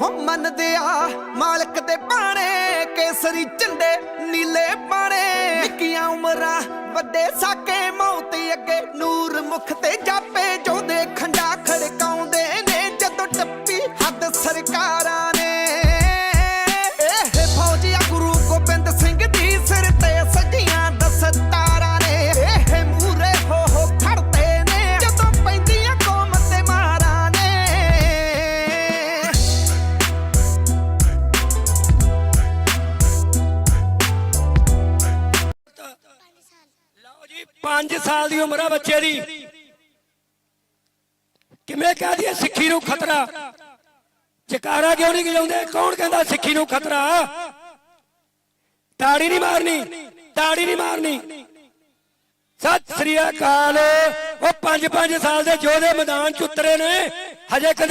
ਹੋ ਮੰਨਦੇ ਆ ਮਾਲਕ ਦੇ ਬਾਣੇ, ਕੇਸਰੀ ਝੰਡੇ, ਨੀਲੇ ਬਾਣੇ। ਨਿੱਕੀਆਂ ਉਮਰਾਂ ਵੱਡੇ ਸਾਕੇ, ਮੌਤ ਅੱਗੇ ਨੂਰ ਮੁਖ ਤੇ ਜਾਪੇ। ਜੋ ਜੀ 5 ਸਾਲ ਦੀ ਉਮਰ ਆ ਬੱਚੇ ਦੀ। ਕਿਵੇਂ ਕਹਿ ਦਈਏ ਸਿੱਖੀ ਨੂੰ ਖਤਰਾ? ਜਕਾਰਾ ਕਿਉਂ ਨਹੀਂ ਗਜਾਉਂਦੇ ਕੌਣ ਕਹਿੰਦਾ ਸਿੱਖੀ ਨੂੰ ਖਤਰਾ? ਤਾੜੀ ਨਹੀਂ ਮਾਰਨੀ ਤਾੜੀ ਨਹੀਂ ਮਾਰਨੀ। ਸਤਿ ਸ੍ਰੀ ਅਕਾਲ। ਉਹ 5-5 ਸਾਲ ਦੇ ਯੋਧੇ ਮੈਦਾਨ ਚ ਉਤਰੇ ਨੇ। ਹਜੇ ਕਦੇ